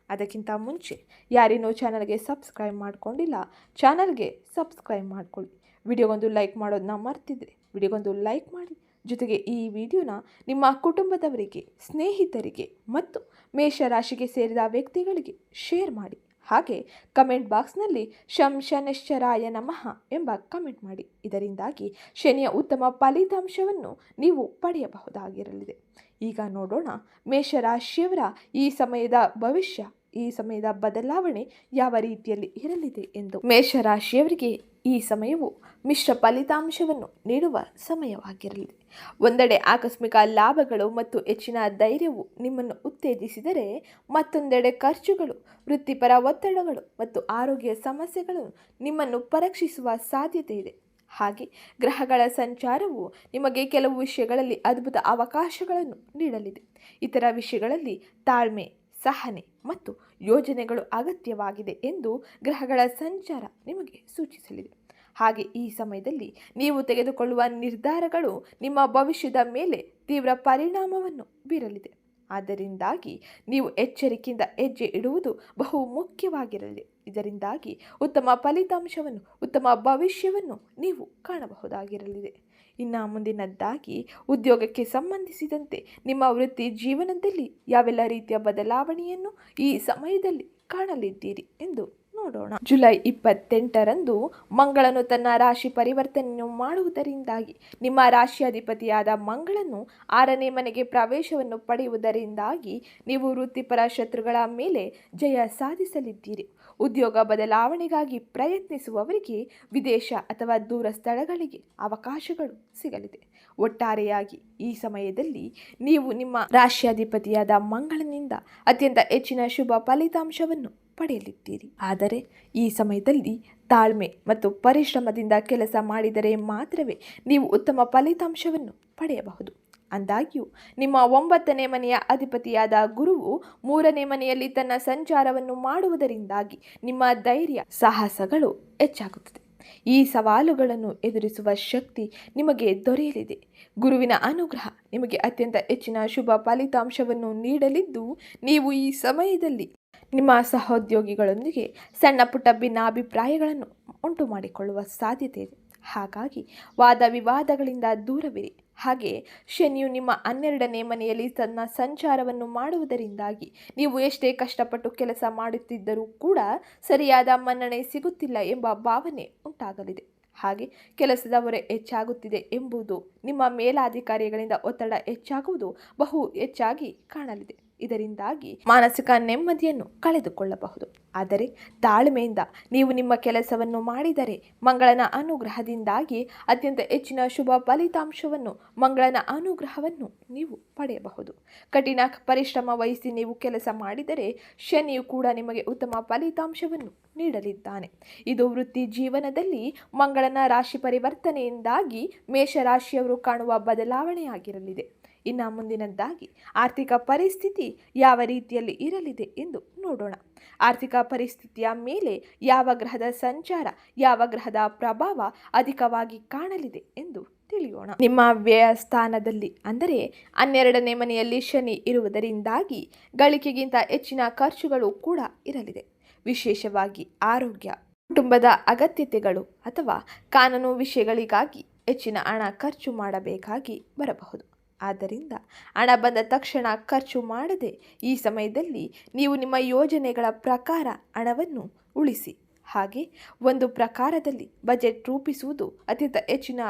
ಅದಕ್ಕಿಂತ ಮುಂಚೆ ಯಾರೇನೋ ಚಾನಲ್ಗೆ ಸಬ್ಸ್ಕ್ರೈಬ್ ಮಾಡಿಕೊಂಡಿಲ್ಲ, ಚಾನಲ್ಗೆ ಸಬ್ಸ್ಕ್ರೈಬ್ ಮಾಡಿಕೊಳ್ಳಿ. ವಿಡಿಯೋಗೊಂದು ಲೈಕ್ ಮಾಡೋದನ್ನ ಮರ್ತಿದ್ರೆ, ವಿಡಿಯೋಗೊಂದು ಲೈಕ್ ಮಾಡಿ ಜೊತೆಗೆ ಈ ವಿಡಿಯೋನ ನಿಮ್ಮ ಕುಟುಂಬದವರಿಗೆ, ಸ್ನೇಹಿತರಿಗೆ ಮತ್ತು ಮೇಷರಾಶಿಗೆ ಸೇರಿದ ವ್ಯಕ್ತಿಗಳಿಗೆ ಶೇರ್ ಮಾಡಿ. ಹಾಗೆ ಕಮೆಂಟ್ ಬಾಕ್ಸ್ನಲ್ಲಿ ಶಂಶನಶ್ಚರಾಯ ನಮಃ ಎಂಬ ಕಮೆಂಟ್ ಮಾಡಿ. ಇದರಿಂದಾಗಿ ಶನಿಯ ಉತ್ತಮ ಫಲಿತಾಂಶವನ್ನು ನೀವು ಪಡೆಯಬಹುದಾಗಿರಲಿದೆ. ಈಗ ನೋಡೋಣ ಮೇಷರಾಶಿಯವರ ಈ ಸಮಯದ ಭವಿಷ್ಯ. ಈ ಸಮಯದ ಬದಲಾವಣೆ ಯಾವ ರೀತಿಯಲ್ಲಿ ಇರಲಿದೆ ಎಂದು. ಮೇಷರಾಶಿಯವರಿಗೆ ಈ ಸಮಯವು ಮಿಶ್ರ ಫಲಿತಾಂಶವನ್ನು ನೀಡುವ ಸಮಯವಾಗಿರಲಿದೆ. ಒಂದೆಡೆ ಆಕಸ್ಮಿಕ ಲಾಭಗಳು ಮತ್ತು ಹೆಚ್ಚಿನ ಧೈರ್ಯವು ನಿಮ್ಮನ್ನು ಉತ್ತೇಜಿಸಿದರೆ, ಮತ್ತೊಂದೆಡೆ ಖರ್ಚುಗಳು, ವೃತ್ತಿಪರ ಒತ್ತಡಗಳು ಮತ್ತು ಆರೋಗ್ಯ ಸಮಸ್ಯೆಗಳು ನಿಮ್ಮನ್ನು ಪರೀಕ್ಷಿಸುವ ಸಾಧ್ಯತೆ ಇದೆ. ಹಾಗೆ ಗ್ರಹಗಳ ಸಂಚಾರವು ನಿಮಗೆ ಕೆಲವು ವಿಷಯಗಳಲ್ಲಿ ಅದ್ಭುತ ಅವಕಾಶಗಳನ್ನು ನೀಡಲಿದೆ. ಇತರ ವಿಷಯಗಳಲ್ಲಿ ತಾಳ್ಮೆ ಸಹನೆ ಮತ್ತು ಯೋಜನೆಗಳು ಅಗತ್ಯವಾಗಿದೆ ಎಂದು ಗ್ರಹಗಳ ಸಂಚಾರ ನಿಮಗೆ ಸೂಚಿಸಲಿದೆ. ಹಾಗೆ ಈ ಸಮಯದಲ್ಲಿ ನೀವು ತೆಗೆದುಕೊಳ್ಳುವ ನಿರ್ಧಾರಗಳು ನಿಮ್ಮ ಭವಿಷ್ಯದ ಮೇಲೆ ತೀವ್ರ ಪರಿಣಾಮವನ್ನು ಬೀರಲಿದೆ. ಆದ್ದರಿಂದಾಗಿ ನೀವು ಎಚ್ಚರಿಕೆಯಿಂದ ಹೆಜ್ಜೆ ಇಡುವುದು ಬಹು ಮುಖ್ಯವಾಗಿರಲಿದೆ. ಇದರಿಂದಾಗಿ ಉತ್ತಮ ಫಲಿತಾಂಶವನ್ನು, ಉತ್ತಮ ಭವಿಷ್ಯವನ್ನು ನೀವು ಕಾಣಬಹುದಾಗಿರಲಿದೆ. ಇನ್ನು ಮುಂದಿನದ್ದಾಗಿ ಉದ್ಯೋಗಕ್ಕೆ ಸಂಬಂಧಿಸಿದಂತೆ ನಿಮ್ಮ ವೃತ್ತಿ ಜೀವನದಲ್ಲಿ ಯಾವೆಲ್ಲ ರೀತಿಯ ಬದಲಾವಣೆಯನ್ನು ಈ ಸಮಯದಲ್ಲಿ ಕಾಣಲಿದ್ದೀರಿ ಎಂದು ನೋಡೋಣ. ಜುಲೈ ಇಪ್ಪತ್ತೆಂಟರಂದು ಮಂಗಳನು ತನ್ನ ರಾಶಿ ಪರಿವರ್ತನೆಯನ್ನು ಮಾಡುವುದರಿಂದಾಗಿ ನಿಮ್ಮ ರಾಶಿಯಾಧಿಪತಿಯಾದ ಮಂಗಳನು ಆರನೇ ಮನೆಗೆ ಪ್ರವೇಶವನ್ನು ಪಡೆಯುವುದರಿಂದಾಗಿ ನೀವು ವೃತ್ತಿಪರ ಶತ್ರುಗಳ ಮೇಲೆ ಜಯ ಸಾಧಿಸಲಿದ್ದೀರಿ. ಉದ್ಯೋಗ ಬದಲಾವಣೆಗಾಗಿ ಪ್ರಯತ್ನಿಸುವವರಿಗೆ ವಿದೇಶ ಅಥವಾ ದೂರ ಸ್ಥಳಗಳಿಗೆ ಅವಕಾಶಗಳು ಸಿಗಲಿದೆ. ಒಟ್ಟಾರೆಯಾಗಿ ಈ ಸಮಯದಲ್ಲಿ ನೀವು ನಿಮ್ಮ ರಾಷ್ಟ್ರಾಧಿಪತಿಯಾದ ಮಂಗಳನಿಂದ ಅತ್ಯಂತ ಹೆಚ್ಚಿನ ಶುಭ ಫಲಿತಾಂಶವನ್ನು ಪಡೆಯಲಿದ್ದೀರಿ. ಆದರೆ ಈ ಸಮಯದಲ್ಲಿ ತಾಳ್ಮೆ ಮತ್ತು ಪರಿಶ್ರಮದಿಂದ ಕೆಲಸ ಮಾಡಿದರೆ ಮಾತ್ರವೇ ನೀವು ಉತ್ತಮ ಫಲಿತಾಂಶವನ್ನು ಪಡೆಯಬಹುದು. ಅಂದಾಗ್ಯೂ, ನಿಮ್ಮ ಒಂಬತ್ತನೇ ಮನೆಯ ಅಧಿಪತಿಯಾದ ಗುರುವು ಮೂರನೇ ಮನೆಯಲ್ಲಿ ತನ್ನ ಸಂಚಾರವನ್ನು ಮಾಡುವುದರಿಂದಾಗಿ ನಿಮ್ಮ ಧೈರ್ಯ ಸಾಹಸಗಳು ಹೆಚ್ಚಾಗುತ್ತದೆ. ಈ ಸವಾಲುಗಳನ್ನು ಎದುರಿಸುವ ಶಕ್ತಿ ನಿಮಗೆ ದೊರೆಯಲಿದೆ. ಗುರುವಿನ ಅನುಗ್ರಹ ನಿಮಗೆ ಅತ್ಯಂತ ಹೆಚ್ಚಿನ ಶುಭ ಫಲಿತಾಂಶವನ್ನು ನೀಡಲಿದ್ದು, ನೀವು ಈ ಸಮಯದಲ್ಲಿ ನಿಮ್ಮ ಸಹೋದ್ಯೋಗಿಗಳೊಂದಿಗೆ ಸಣ್ಣ ಪುಟ್ಟ ಭಿನ್ನಾಭಿಪ್ರಾಯಗಳನ್ನು ಉಂಟು ಮಾಡಿಕೊಳ್ಳುವ ಸಾಧ್ಯತೆ ಇದೆ ಹಾಗಾಗಿ ವಾದ ವಿವಾದಗಳಿಂದ ದೂರವಿರಿ. ಹಾಗೆ ಶನಿಯು ನಿಮ್ಮ ಹನ್ನೆರಡನೇ ಮನೆಯಲ್ಲಿ ತನ್ನ ಸಂಚಾರವನ್ನು ಮಾಡುವುದರಿಂದಾಗಿ. ನೀವು ಎಷ್ಟೇ ಕಷ್ಟಪಟ್ಟು ಕೆಲಸ ಮಾಡುತ್ತಿದ್ದರೂ ಕೂಡ ಸರಿಯಾದ ಮನ್ನಣೆ ಸಿಗುತ್ತಿಲ್ಲ ಎಂಬ ಭಾವನೆ ಉಂಟಾಗಲಿದೆ. ಹಾಗೆ ಕೆಲಸದ ಹೊರೆ ಹೆಚ್ಚಾಗುತ್ತಿದೆ ಎಂಬುದು ನಿಮ್ಮ ಮೇಲಾಧಿಕಾರಿಗಳಿಂದ ಒತ್ತಡ ಹೆಚ್ಚಾಗುವುದು ಬಹು ಹೆಚ್ಚಾಗಿ ಕಾಣಲಿದೆ. ಇದರಿಂದಾಗಿ ಮಾನಸಿಕ ನೆಮ್ಮದಿಯನ್ನು ಕಳೆದುಕೊಳ್ಳಬಹುದು. ಆದರೆ ತಾಳ್ಮೆಯಿಂದ ನೀವು ನಿಮ್ಮ ಕೆಲಸವನ್ನು ಮಾಡಿದರೆ ಮಂಗಳನ ಅನುಗ್ರಹದಿಂದಾಗಿ ಅತ್ಯಂತ ಹೆಚ್ಚಿನ ಶುಭ ಫಲಿತಾಂಶವನ್ನು ಮಂಗಳನ ಅನುಗ್ರಹವನ್ನು ನೀವು ಪಡೆಯಬಹುದು. ಕಠಿಣ ಪರಿಶ್ರಮ ವಹಿಸಿ ನೀವು ಕೆಲಸ ಮಾಡಿದರೆ ಶನಿಯು ಕೂಡ ನಿಮಗೆ ಉತ್ತಮ ಫಲಿತಾಂಶವನ್ನು ನೀಡಲಿದ್ದಾನೆ. ಇದು ವೃತ್ತಿ ಜೀವನದಲ್ಲಿ ಮಂಗಳನ ರಾಶಿ ಪರಿವರ್ತನೆಯಿಂದಾಗಿ ಮೇಷರಾಶಿಯವರು ಕಾಣುವ ಬದಲಾವಣೆಯಾಗಿರಲಿದೆ. ಇನ್ನು ಮುಂದಿನದ್ದಾಗಿ ಆರ್ಥಿಕ ಪರಿಸ್ಥಿತಿ ಯಾವ ರೀತಿಯಲ್ಲಿ ಇರಲಿದೆ ಎಂದು ನೋಡೋಣ. ಆರ್ಥಿಕ ಪರಿಸ್ಥಿತಿಯ ಮೇಲೆ ಯಾವ ಗ್ರಹದ ಸಂಚಾರ, ಯಾವ ಗ್ರಹದ ಪ್ರಭಾವ ಅಧಿಕವಾಗಿ ಕಾಣಲಿದೆ ಎಂದು ತಿಳಿಯೋಣ. ನಿಮ್ಮ ವ್ಯಯ ಸ್ಥಾನದಲ್ಲಿ ಅಂದರೆ ಹನ್ನೆರಡನೇ ಮನೆಯಲ್ಲಿ ಶನಿ ಇರುವುದರಿಂದಾಗಿ ಗಳಿಕೆಗಿಂತ ಹೆಚ್ಚಿನ ಖರ್ಚುಗಳು ಕೂಡ ಇರಲಿದೆ. ವಿಶೇಷವಾಗಿ ಆರೋಗ್ಯ, ಕುಟುಂಬದ ಅಗತ್ಯತೆಗಳು ಅಥವಾ ಕಾನೂನು ವಿಷಯಗಳಿಗಾಗಿ ಹೆಚ್ಚಿನ ಹಣ ಖರ್ಚು ಮಾಡಬೇಕಾಗಿ ಬರಬಹುದು. ಆದ್ದರಿಂದ ಹಣ ಬಂದ ತಕ್ಷಣ ಖರ್ಚು ಮಾಡದೆ ಈ ಸಮಯದಲ್ಲಿ ನೀವು ನಿಮ್ಮ ಯೋಜನೆಗಳ ಪ್ರಕಾರ ಹಣವನ್ನು ಉಳಿಸಿ. ಹಾಗೆ ಒಂದು ಪ್ರಕಾರದಲ್ಲಿ ಬಜೆಟ್ ರೂಪಿಸುವುದು ಅತ್ಯಂತ ಹೆಚ್ಚಿನ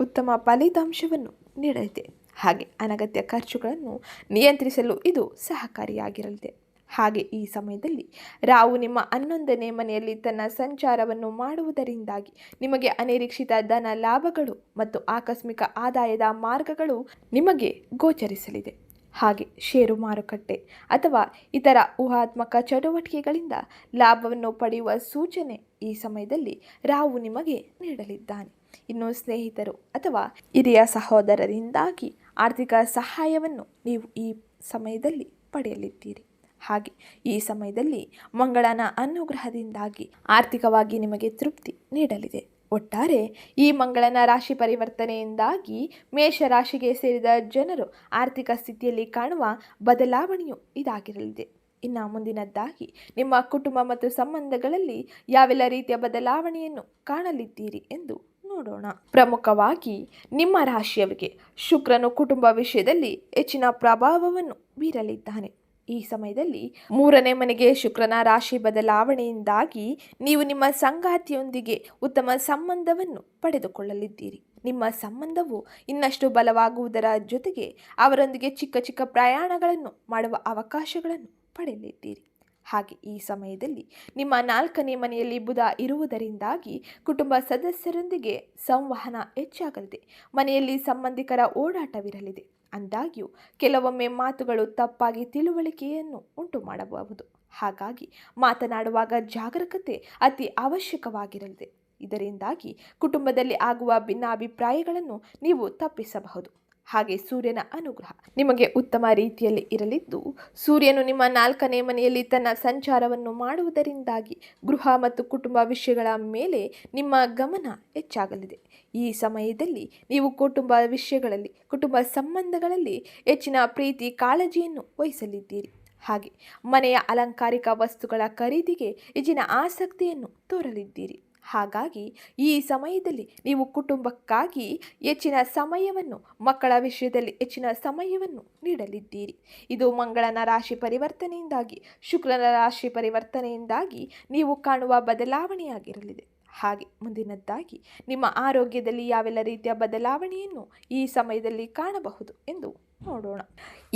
ಉತ್ತಮ ಫಲಿತಾಂಶವನ್ನು ನೀಡಲಿದೆ. ಹಾಗೆ ಅನಗತ್ಯ ಖರ್ಚುಗಳನ್ನು ನಿಯಂತ್ರಿಸಲು ಇದು ಸಹಕಾರಿಯಾಗಿರಲಿದೆ. ಹಾಗೆ ಈ ಸಮಯದಲ್ಲಿ ರಾವು ನಿಮ್ಮ ಹನ್ನೊಂದನೇ ಮನೆಯಲ್ಲಿ ತನ್ನ ಸಂಚಾರವನ್ನು ಮಾಡುವುದರಿಂದಾಗಿ ನಿಮಗೆ ಅನಿರೀಕ್ಷಿತ ಧನ ಲಾಭಗಳು ಮತ್ತು ಆಕಸ್ಮಿಕ ಆದಾಯದ ಮಾರ್ಗಗಳು ನಿಮಗೆ ಗೋಚರಿಸಲಿದೆ. ಹಾಗೆ ಷೇರು ಮಾರುಕಟ್ಟೆ ಅಥವಾ ಇತರ ಊಹಾತ್ಮಕ ಚಟುವಟಿಕೆಗಳಿಂದ ಲಾಭವನ್ನು ಪಡೆಯುವ ಸೂಚನೆ ಈ ಸಮಯದಲ್ಲಿ ರಾವು ನಿಮಗೆ ನೀಡಲಿದ್ದಾನೆ. ಇನ್ನು ಸ್ನೇಹಿತರು ಅಥವಾ ಹಿರಿಯ ಸಹೋದರರಿಂದಾಗಿ ಆರ್ಥಿಕ ಸಹಾಯವನ್ನು ನೀವು ಈ ಸಮಯದಲ್ಲಿ ಪಡೆಯಲಿದ್ದೀರಿ. ಹಾಗೆ ಈ ಸಮಯದಲ್ಲಿ ಮಂಗಳನ ಅನುಗ್ರಹದಿಂದಾಗಿ ಆರ್ಥಿಕವಾಗಿ ನಿಮಗೆ ತೃಪ್ತಿ ನೀಡಲಿದೆ. ಒಟ್ಟಾರೆ ಈ ಮಂಗಳನ ರಾಶಿ ಪರಿವರ್ತನೆಯಿಂದಾಗಿ ಮೇಷ ರಾಶಿಗೆ ಸೇರಿದ ಜನರು ಆರ್ಥಿಕ ಸ್ಥಿತಿಯಲ್ಲಿ ಕಾಣುವ ಬದಲಾವಣೆಯು ಇದಾಗಿರಲಿದೆ. ಇನ್ನು ಮುಂದಿನದ್ದಾಗಿ ನಿಮ್ಮ ಕುಟುಂಬ ಮತ್ತು ಸಂಬಂಧಗಳಲ್ಲಿ ಯಾವೆಲ್ಲ ರೀತಿಯ ಬದಲಾವಣೆಯನ್ನು ಕಾಣಲಿದ್ದೀರಿ ಎಂದು ನೋಡೋಣ. ಪ್ರಮುಖವಾಗಿ ನಿಮ್ಮ ರಾಶಿಯವರಿಗೆ ಶುಕ್ರನು ಕುಟುಂಬ ವಿಷಯದಲ್ಲಿ ಹೆಚ್ಚಿನ ಪ್ರಭಾವವನ್ನು ಬೀರಲಿದ್ದಾನೆ. ಈ ಸಮಯದಲ್ಲಿ ಮೂರನೇ ಮನೆಗೆ ಶುಕ್ರನ ರಾಶಿ ಬದಲಾವಣೆಯಿಂದಾಗಿ ನೀವು ನಿಮ್ಮ ಸಂಗಾತಿಯೊಂದಿಗೆ ಉತ್ತಮ ಸಂಬಂಧವನ್ನು ಪಡೆದುಕೊಳ್ಳಲಿದ್ದೀರಿ. ನಿಮ್ಮ ಸಂಬಂಧವು ಇನ್ನಷ್ಟು ಬಲವಾಗುವುದರ ಜೊತೆಗೆ ಅವರೊಂದಿಗೆ ಚಿಕ್ಕ ಚಿಕ್ಕ ಪ್ರಯಾಣಗಳನ್ನು ಮಾಡುವ ಅವಕಾಶಗಳನ್ನು ಪಡೆಯಲಿದ್ದೀರಿ. ಹಾಗೆ ಈ ಸಮಯದಲ್ಲಿ ನಿಮ್ಮ ನಾಲ್ಕನೇ ಮನೆಯಲ್ಲಿ ಬುಧ ಇರುವುದರಿಂದಾಗಿ ಕುಟುಂಬ ಸದಸ್ಯರೊಂದಿಗೆ ಸಂವಹನ ಹೆಚ್ಚಾಗಲಿದೆ. ಮನೆಯಲ್ಲಿ ಸಂಬಂಧಿಕರ ಓಡಾಟವಿರಲಿದೆ. ಅಂದಾಗ್ಯೂ ಕೆಲವೊಮ್ಮೆ ಮಾತುಗಳು ತಪ್ಪಾಗಿ ತಿಳುವಳಿಕೆಯನ್ನು ಉಂಟು ಮಾಡಬಹುದು ಹಾಗಾಗಿ ಮಾತನಾಡುವಾಗ ಜಾಗರೂಕತೆ ಅತಿ ಅವಶ್ಯಕವಾಗಿರಲಿದೆ. ಇದರಿಂದಾಗಿ ಕುಟುಂಬದಲ್ಲಿ ಆಗುವ ಭಿನ್ನಾಭಿಪ್ರಾಯಗಳನ್ನು ನೀವು ತಪ್ಪಿಸಬಹುದು. ಹಾಗೆ ಸೂರ್ಯನ ಅನುಗ್ರಹ ನಿಮಗೆ ಉತ್ತಮ ರೀತಿಯಲ್ಲಿ ಇರಲಿದ್ದು, ಸೂರ್ಯನು ನಿಮ್ಮ ನಾಲ್ಕನೇ ಮನೆಯಲ್ಲಿ ತನ್ನ ಸಂಚಾರವನ್ನು ಮಾಡುವುದರಿಂದಾಗಿ ಗೃಹ ಮತ್ತು ಕುಟುಂಬ ವಿಷಯಗಳ ಮೇಲೆ ನಿಮ್ಮ ಗಮನ ಹೆಚ್ಚಾಗಲಿದೆ. ಈ ಸಮಯದಲ್ಲಿ ನೀವು ಕುಟುಂಬ ವಿಷಯಗಳಲ್ಲಿ, ಕುಟುಂಬ ಸಂಬಂಧಗಳಲ್ಲಿ ಹೆಚ್ಚಿನ ಪ್ರೀತಿ, ಕಾಳಜಿಯನ್ನು ವಹಿಸಲಿದ್ದೀರಿ. ಹಾಗೆ ಮನೆಯ ಅಲಂಕಾರಿಕ ವಸ್ತುಗಳ ಖರೀದಿಗೆ ಹೆಚ್ಚಿನ ಆಸಕ್ತಿಯನ್ನು ತೋರಲಿದ್ದೀರಿ. ಹಾಗಾಗಿ ಈ ಸಮಯದಲ್ಲಿ ನೀವು ಕುಟುಂಬಕ್ಕಾಗಿ ಹೆಚ್ಚಿನ ಸಮಯವನ್ನು, ಮಕ್ಕಳ ವಿಷಯದಲ್ಲಿ ಹೆಚ್ಚಿನ ಸಮಯವನ್ನು ನೀಡಲಿದ್ದೀರಿ. ಇದು ಮಂಗಳನ ರಾಶಿ ಪರಿವರ್ತನೆಯಿಂದಾಗಿ, ಶುಕ್ರನ ರಾಶಿ ಪರಿವರ್ತನೆಯಿಂದಾಗಿ ನೀವು ಕಾಣುವ ಬದಲಾವಣೆಯಾಗಿರಲಿದೆ. ಹಾಗೆ ಮುಂದಿನದ್ದಾಗಿ, ನಿಮ್ಮ ಆರೋಗ್ಯದಲ್ಲಿ ಯಾವೆಲ್ಲ ರೀತಿಯ ಬದಲಾವಣೆಯನ್ನು ಈ ಸಮಯದಲ್ಲಿ ಕಾಣಬಹುದು ಎಂದು ನೋಡೋಣ.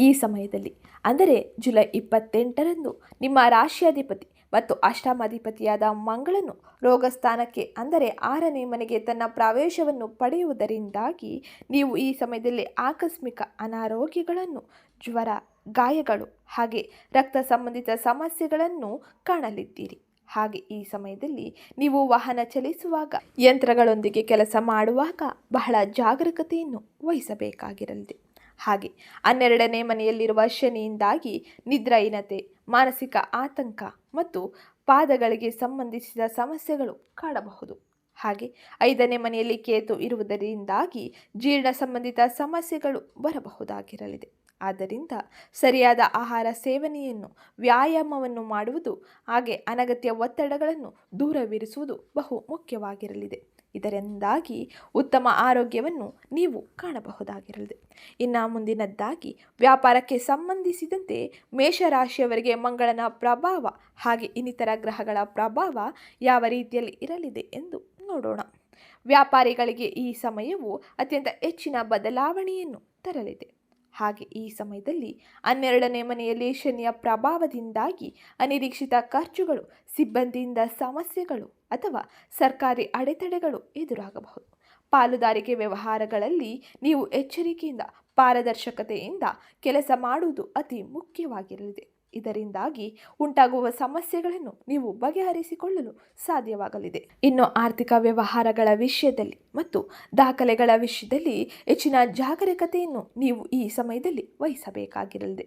ಈ ಸಮಯದಲ್ಲಿ, ಅಂದರೆ ಜುಲೈ ಇಪ್ಪತ್ತೆಂಟರಂದು ನಿಮ್ಮ ರಾಶಿಯಾಧಿಪತಿ ಮತ್ತು ಅಷ್ಟಮಾಧಿಪತಿಯಾದ ಮಂಗಳನು ರೋಗಸ್ಥಾನಕ್ಕೆ, ಅಂದರೆ ಆರನೇ ಮನೆಗೆ ತನ್ನ ಪ್ರವೇಶವನ್ನು ಪಡೆಯುವುದರಿಂದಾಗಿ ನೀವು ಈ ಸಮಯದಲ್ಲಿ ಆಕಸ್ಮಿಕ ಅನಾರೋಗ್ಯಗಳನ್ನು, ಜ್ವರ, ಗಾಯಗಳು ಹಾಗೆ ರಕ್ತ ಸಂಬಂಧಿತ ಸಮಸ್ಯೆಗಳನ್ನು ಕಾಣಲಿದ್ದೀರಿ. ಹಾಗೆ ಈ ಸಮಯದಲ್ಲಿ ನೀವು ವಾಹನ ಚಲಿಸುವಾಗ ಯಂತ್ರಗಳೊಂದಿಗೆ ಕೆಲಸ ಮಾಡುವಾಗ ಬಹಳ ಜಾಗರೂಕತೆಯನ್ನು ವಹಿಸಬೇಕಾಗಿರಲಿದೆ. ಹಾಗೆ ಹನ್ನೆರಡನೇ ಮನೆಯಲ್ಲಿರುವ ಶನಿಯಿಂದಾಗಿ ನಿದ್ರಾಹೀನತೆ, ಮಾನಸಿಕ ಆತಂಕ ಮತ್ತು ಪಾದಗಳಿಗೆ ಸಂಬಂಧಿಸಿದ ಸಮಸ್ಯೆಗಳು ಕಾಡಬಹುದು. ಹಾಗೆ ಐದನೇ ಮನೆಯಲ್ಲಿ ಕೇತು ಇರುವುದರಿಂದಾಗಿ ಜೀರ್ಣ ಸಂಬಂಧಿತ ಸಮಸ್ಯೆಗಳು ಬರಬಹುದಾಗಿರಲಿದೆ. ಆದ್ದರಿಂದ ಸರಿಯಾದ ಆಹಾರ ಸೇವನೆಯನ್ನು, ವ್ಯಾಯಾಮವನ್ನು ಮಾಡುವುದು, ಹಾಗೆ ಅನಗತ್ಯ ಒತ್ತಡಗಳನ್ನು ದೂರವಿರಿಸುವುದು ಬಹು ಮುಖ್ಯವಾಗಿರಲಿದೆ. ಇದರಿಂದಾಗಿ ಉತ್ತಮ ಆರೋಗ್ಯವನ್ನು ನೀವು ಕಾಣಬಹುದಾಗಿರಲಿದೆ. ಇನ್ನು ಮುಂದಿನದ್ದಾಗಿ, ವ್ಯಾಪಾರಕ್ಕೆ ಸಂಬಂಧಿಸಿದಂತೆ ಮೇಷರಾಶಿಯವರಿಗೆ ಮಂಗಳನ ಪ್ರಭಾವ ಹಾಗೆ ಇನ್ನಿತರ ಗ್ರಹಗಳ ಪ್ರಭಾವ ಯಾವ ರೀತಿಯಲ್ಲಿ ಇರಲಿದೆ ಎಂದು ನೋಡೋಣ. ವ್ಯಾಪಾರಿಗಳಿಗೆ ಈ ಸಮಯವು ಅತ್ಯಂತ ಹೆಚ್ಚಿನ ಬದಲಾವಣೆಯನ್ನು ತರಲಿದೆ. ಹಾಗೆ ಈ ಸಮಯದಲ್ಲಿ ಹನ್ನೆರಡನೇ ಮನೆಯಲ್ಲಿ ಶನಿಯ ಪ್ರಭಾವದಿಂದಾಗಿ ಅನಿರೀಕ್ಷಿತ ಖರ್ಚುಗಳು, ಸಿಬ್ಬಂದಿಯಿಂದ ಸಮಸ್ಯೆಗಳು ಅಥವಾ ಸರ್ಕಾರಿ ಅಡೆತಡೆಗಳು ಎದುರಾಗಬಹುದು. ಪಾಲುದಾರಿಕೆ ವ್ಯವಹಾರಗಳಲ್ಲಿ ನೀವು ಎಚ್ಚರಿಕೆಯಿಂದ, ಪಾರದರ್ಶಕತೆಯಿಂದ ಕೆಲಸ ಮಾಡುವುದು ಅತಿ ಮುಖ್ಯವಾಗಿರಲಿದೆ. ಇದರಿಂದಾಗಿ ಉಂಟಾಗುವ ಸಮಸ್ಯೆಗಳನ್ನು ನೀವು ಬಗೆಹರಿಸಿಕೊಳ್ಳಲು ಸಾಧ್ಯವಾಗಲಿದೆ. ಇನ್ನು ಆರ್ಥಿಕ ವ್ಯವಹಾರಗಳ ವಿಷಯದಲ್ಲಿ ಮತ್ತು ದಾಖಲೆಗಳ ವಿಷಯದಲ್ಲಿ ಹೆಚ್ಚಿನ ಜಾಗರೂಕತೆಯನ್ನು ನೀವು ಈ ಸಮಯದಲ್ಲಿ ವಹಿಸಬೇಕಾಗಿರಲಿದೆ.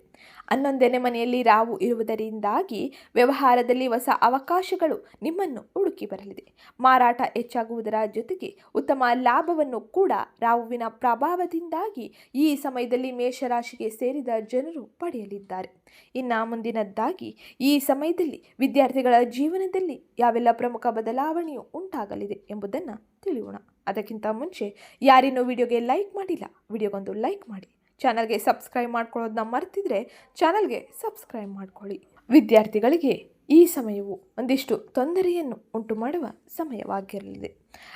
ಹನ್ನೊಂದನೇ ಮನೆಯಲ್ಲಿ ರಾವು ಇರುವುದರಿಂದಾಗಿ ವ್ಯವಹಾರದಲ್ಲಿ ಹೊಸ ಅವಕಾಶಗಳು ನಿಮ್ಮನ್ನು ಹುಡುಕಿ ಬರಲಿದೆ. ಮಾರಾಟ ಹೆಚ್ಚಾಗುವುದರ ಜೊತೆಗೆ ಉತ್ತಮ ಲಾಭವನ್ನು ಕೂಡ ರಾವುವಿನ ಪ್ರಭಾವದಿಂದಾಗಿ ಈ ಸಮಯದಲ್ಲಿ ಮೇಷರಾಶಿಗೆ ಸೇರಿದ ಜನರು ಪಡೆಯಲಿದ್ದಾರೆ. ಇನ್ನು ಮುಂದಿನದ್ದಾಗಿ ಈ ಸಮಯದಲ್ಲಿ ವಿದ್ಯಾರ್ಥಿಗಳ ಜೀವನದಲ್ಲಿ ಯಾವೆಲ್ಲ ಪ್ರಮುಖ ಬದಲಾವಣೆಯು ಉಂಟಾಗಲಿದೆ ಎಂಬುದನ್ನು ತಿಳಿಯೋಣ. ಅದಕ್ಕಿಂತ ಮುಂಚೆ ಯಾರಿನ್ನೂ ವಿಡಿಯೋಗೆ ಲೈಕ್ ಮಾಡಿಲ್ಲ. ವಿಡಿಯೋಗೊಂದು ಲೈಕ್ ಮಾಡಿ. ಚಾನಲ್ಗೆ ಸಬ್ಸ್ಕ್ರೈಬ್ ಮಾಡ್ಕೊಳ್ಳೋದನ್ನ ಮರ್ತಿದ್ರೆ ಚಾನಲ್ಗೆ ಸಬ್ಸ್ಕ್ರೈಬ್ ಮಾಡ್ಕೊಳ್ಳಿ. ವಿದ್ಯಾರ್ಥಿಗಳಿಗೆ ಈ ಸಮಯವು ಒಂದಿಷ್ಟು ತೊಂದರೆಯನ್ನು ಉಂಟು ಮಾಡುವ ಸಮಯವಾಗಿರಲಿದೆ.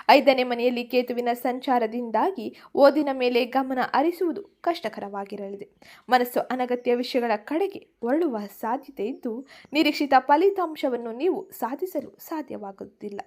ಐದನೇ ಮನೆಯಲ್ಲಿ ಕೇತುವಿನ ಸಂಚಾರದಿಂದಾಗಿ ಓದಿನ ಮೇಲೆ ಗಮನ ಹರಿಸುವುದು ಕಷ್ಟಕರವಾಗಿರಲಿದೆ. ಮನಸ್ಸು ಅನಗತ್ಯ ವಿಷಯಗಳ ಕಡೆಗೆ ಹೊರಳುವ ಸಾಧ್ಯತೆ ಇದ್ದು, ನಿರೀಕ್ಷಿತ ಫಲಿತಾಂಶವನ್ನು ನೀವು ಸಾಧಿಸಲು ಸಾಧ್ಯವಾಗುತ್ತಿಲ್ಲ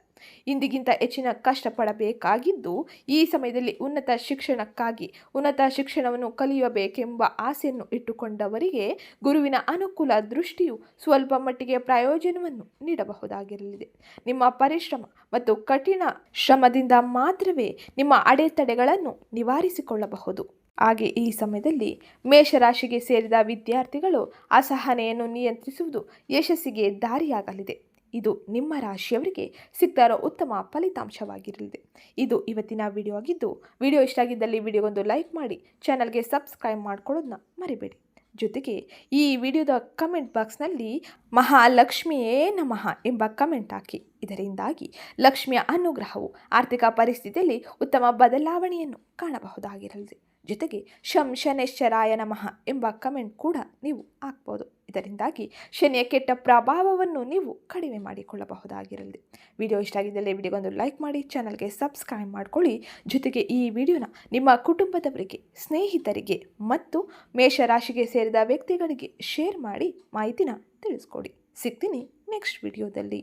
ಇಂದಿಗಿಂತ ಹೆಚ್ಚಿನ ಕಷ್ಟಪಡಬೇಕಾಗಿದ್ದು, ಈ ಸಮಯದಲ್ಲಿ ಉನ್ನತ ಶಿಕ್ಷಣಕ್ಕಾಗಿ ಉನ್ನತ ಶಿಕ್ಷಣವನ್ನು ಕಲಿಯಬೇಕೆಂಬ ಆಸೆಯನ್ನು ಇಟ್ಟುಕೊಂಡವರಿಗೆ ಗುರುವಿನ ಅನುಕೂಲ ದೃಷ್ಟಿಯು ಸ್ವಲ್ಪ ಮಟ್ಟಿಗೆ ಪ್ರಯೋಜನವನ್ನು ನೀಡಬಹುದಾಗಿರಲಿದೆ. ನಿಮ್ಮ ಪರಿಶ್ರಮ ಮತ್ತು ಕಠಿಣ ಶ್ರಮದಿಂದ ಮಾತ್ರವೇ ನಿಮ್ಮ ಅಡೆತಡೆಗಳನ್ನು ನಿವಾರಿಸಿಕೊಳ್ಳಬಹುದು. ಹಾಗೆ ಈ ಸಮಯದಲ್ಲಿ ಮೇಷರಾಶಿಗೆ ಸೇರಿದ ವಿದ್ಯಾರ್ಥಿಗಳು ಅಸಹನೆಯನ್ನು ನಿಯಂತ್ರಿಸುವುದು ಯಶಸ್ಸಿಗೆ ದಾರಿಯಾಗಲಿದೆ. ಇದು ನಿಮ್ಮ ರಾಶಿಯವರಿಗೆ ಸಿಕ್ತಾರೋ ಉತ್ತಮ ಫಲಿತಾಂಶವಾಗಿರಲಿದೆ. ಇದು ಇವತ್ತಿನ ವಿಡಿಯೋ ಆಗಿದ್ದು, ವಿಡಿಯೋ ಇಷ್ಟ ಆಗಿದ್ದಲ್ಲಿ ವಿಡಿಯೋಗೊಂದು ಲೈಕ್ ಮಾಡಿ, ಚಾನಲ್ಗೆ ಸಬ್ಸ್ಕ್ರೈಬ್ ಮಾಡ್ಕೊಳ್ಳೋದನ್ನ ಮರಿಬೇಡಿ. ಜೊತೆಗೆ ಈ ವಿಡಿಯೋದ ಕಮೆಂಟ್ ಬಾಕ್ಸ್ನಲ್ಲಿ ಮಹಾಲಕ್ಷ್ಮಿಯೇ ನಮಃ ಎಂಬ ಕಮೆಂಟ್ ಹಾಕಿ. ಇದರಿಂದಾಗಿ ಲಕ್ಷ್ಮಿಯ ಅನುಗ್ರಹವು ಆರ್ಥಿಕ ಪರಿಸ್ಥಿತಿಯಲ್ಲಿ ಉತ್ತಮ ಬದಲಾವಣೆಯನ್ನು ಕಾಣಬಹುದಾಗಿರಲಿದೆ. ಜೊತೆಗೆ ಶಂ ಶನೇಶ್ವರಾಯ ನಮಃ ಎಂಬ ಕಮೆಂಟ್ ಕೂಡ ನೀವು ಹಾಕ್ಬೋದು. ಇದರಿಂದಾಗಿ ಶನಿಯ ಕೆಟ್ಟ ಪ್ರಭಾವವನ್ನು ನೀವು ಕಡಿಮೆ ಮಾಡಿಕೊಳ್ಳಬಹುದಾಗಿರಲಿ. ವಿಡಿಯೋ ಇಷ್ಟ ಆಗಿದ್ದಲ್ಲಿ ವಿಡಿಯೋಗೊಂದು ಲೈಕ್ ಮಾಡಿ, ಚಾನಲ್ಗೆ ಸಬ್ಸ್ಕ್ರೈಬ್ ಮಾಡ್ಕೊಳ್ಳಿ. ಜೊತೆಗೆ ಈ ವಿಡಿಯೋನ ನಿಮ್ಮ ಕುಟುಂಬದವರಿಗೆ, ಸ್ನೇಹಿತರಿಗೆ ಮತ್ತು ಮೇಷರಾಶಿಗೆ ಸೇರಿದ ವ್ಯಕ್ತಿಗಳಿಗೆ ಶೇರ್ ಮಾಡಿ ಮಾಹಿತಿನ ತಿಳಿಸ್ಕೊಡಿ. ಸಿಗ್ತೀನಿ ನೆಕ್ಸ್ಟ್ ವಿಡಿಯೋದಲ್ಲಿ.